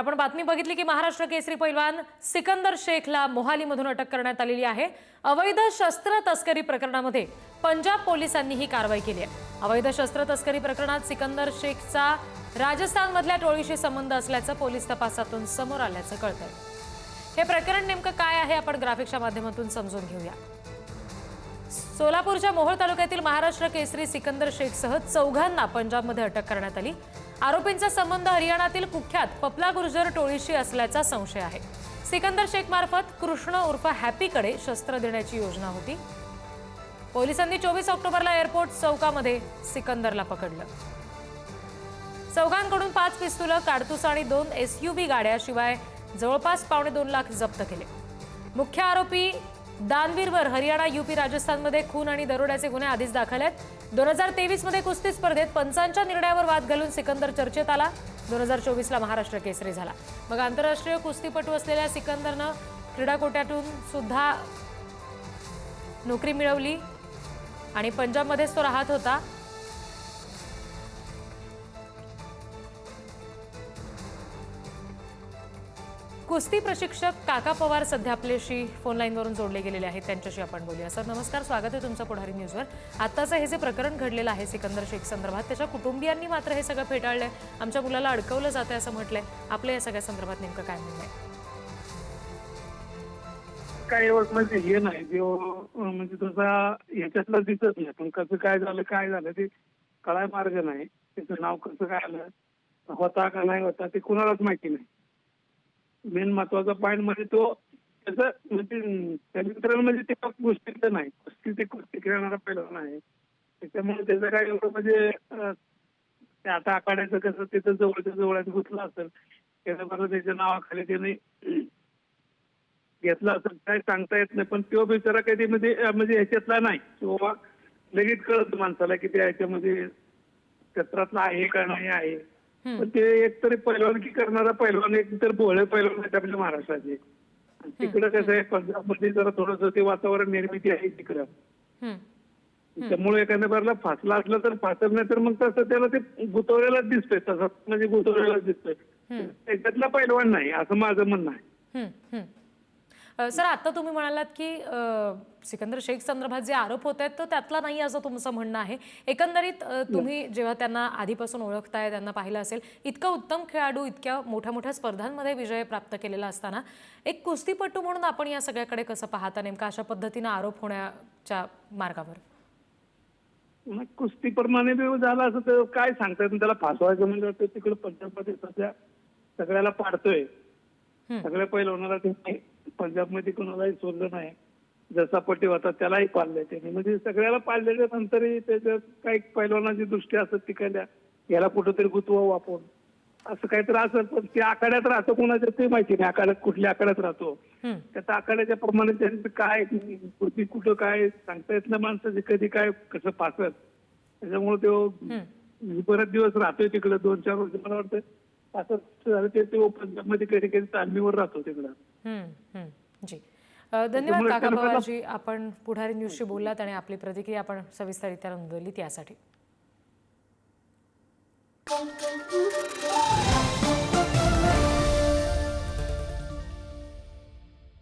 आपण बातमी बघितली की महाराष्ट्र केसरी पैलवान सिकंदर शेखला मोहालीमधून अटक करण्यात आलेली आहे. अवैध शस्त्र तस्करी प्रकरणामध्ये पंजाब पोलिसांनी ही कारवाई केली आहे. अवैध शस्त्र तस्करी प्रकरणात सिकंदर शेखचा राजस्थानमधल्या टोळीशी संबंध असल्याचं पोलीस तपासातून समोर आल्याचं कळतंय. हे प्रकरण नेमकं काय आहे आपण ग्राफिक्सच्या माध्यमातून समजून घेऊया. सोलापूरच्या मोहोळ तालुक्यातील महाराष्ट्र केसरी सिकंदर शेखसह चौघांना पंजाबमध्ये अटक करण्यात आली. आरोपींचा संबंध हरियाणातील कुख्यात पपला गुर्जर टोळीशी असल्याचा संशय आहे. सिकंदर शेख मार्फत कृष्ण उर्फ हॅपीकडे शस्त्र देण्याची योजना होती. पोलिसांनी चोवीस ऑक्टोबरला एअरपोर्ट चौकामध्ये सिकंदरला पकडलं. चौघांकडून पाच पिस्तुलं काडतूस आणि दोन एसयूव्ही गाड्या शिवाय जवळपास पावणे दोन लाख जप्त केले. मुख्य आरोपी दानवीरवर हरियाणा युपी राजस्थानमध्ये खून आणि दरोड्याचे गुन्हे आधीच दाखल आहेत. दोन हजार तेवीसमध्ये कुस्ती स्पर्धेत पंचांच्या निर्णयावर वाद घालून सिकंदर चर्चेत आला. दोन हजार चोवीसला महाराष्ट्र केसरी झाला. मग आंतरराष्ट्रीय कुस्तीपटू असलेल्या सिकंदरनं क्रीडा कोट्यातून सुद्धा नोकरी मिळवली आणि पंजाबमध्येच तो राहत होता. कुस्ती प्रशिक्षक काका पवार सध्या आपल्याशी फोन लाईनवरून जोडले गेलेले आहेत. त्यांच्याशी आपण बोलूया. सर नमस्कार. स्वागत आहे तुमचं पुढारी न्यूजवर आत्ताचं हे जे प्रकरण घडलेलं आहे सिकंदर शेख संदर्भात त्याच्या कुटुंबियांनी मात्र हे सगळं फेटाळलंय. आमच्या मुलाला अडकवलं जातंय असं म्हटलंय. आपल्या या सगळ्या संदर्भात नेमकं काय म्हणणं आहे? काही एवढं म्हणजे हे नाही. जो म्हणजे तसा ह्याच्यातलं दिसत नाही. पण कसं काय झालं काय झालं ते कळाय मार्ग नाही. त्याचं नाव कसं काय आलं होता का नाही होता ते कुणालाच माहिती नाही. मेन महत्त्वाचा पॉईंट म्हणजे तो त्याचं म्हणजे त्या म्हणजे ते फक्त गोष्टीतलं नाही. कुस्ती ते कुस्ती खेळणारा पहिला नाही त्याच्यामुळे त्याचं काय एवढं म्हणजे ते आता आखाड्याचं कसं तिथं जवळच्या जवळच घुसलं असेल. त्याचं बरं त्याच्या नावाखाली त्याने घेतला असं काय सांगता येत नाही. पण तो बिचारा काही म्हणजे म्हणजे ह्याच्यातला नाही. किंवा लगेच कळत माणसाला की त्या ह्याच्यामध्ये क्षेत्रातला आहे का नाही आहे. ते एक तरी पैलवानकी करणारा पैलवान एक तर भोळे पैलवान आहेत आपल्या महाराष्ट्राचे. तिकडं कसं आहे पंजाबमध्ये जरा थोडंसं ते वातावरण निर्मिती आहे तिकडं. त्यामुळे एखाद्या बारला फासला असला तर फासल नाही तर मग तसं त्याला ते गुतवलेलाच दिसतोय तसं म्हणजे गुतवलेलाच दिसतोय. त्याच्यातला पैलवान नाही असं माझं म्हणणं आहे. सर आता तुम्ही म्हणालात की सिकंदर शेख संदर्भात जे आरोप होत आहेत तो त्यातला नाही असं तुमचं म्हणणं आहे एकंदरीत तुम्ही जेव्हा त्यांना आधीपासून ओळखताय त्यांना पाहिलं असेल इतका उत्तम खेळाडू इतक्या मोठ्या मोठ्या स्पर्धांमध्ये विजय प्राप्त केलेला असताना एक कुस्तीपटू म्हणून आपण या सगळ्याकडे कसं पाहता नेमका अशा पद्धतीनं आरोप होण्याच्या मार्गावर कुस्तीप्रमाणे झालं असं तर काय सांगता येत नाही. त्याला फासवायचं म्हणजे तिकडे पंजाबमध्ये सध्या सगळ्याला पाडतोय. सगळ्या ते नाही. पंजाबमध्ये कोणालाही सोडलं नाही. जसा पट्टी होता त्यालाही पाडलंय त्याने. म्हणजे सगळ्याला पाडल्याच्या नंतरही त्याच्यात काही पैलवानाची दृष्टी असत तिकडल्या याला कुठंतरी गुतवावं आपण असं काहीतरी असेल पण ते आखाड्यात राहतो कोणाच्या ते माहिती नाही. आखाड्यात कुठल्या आखाड्यात राहतो. त्याचा आखाड्याच्या प्रमाणे त्यांचं काय कृती कुठं काय सांगता येत नाही माणसाचे. कधी काय कसं पासत त्याच्यामुळे तो. बरेच दिवस राहतोय तिकडे दोन चार वर्ष. मला वाटतं पासष्ट झालं ते तो पंजाबमध्ये कधी कधी तालमीवर राहतो तिकडं. जी. धन्यवाद काका पवारजी आपण पुढारी न्यूजशी बोललात आणि आपली प्रतिक्रिया आपण सविस्तररित्या नोंदवली त्यासाठी.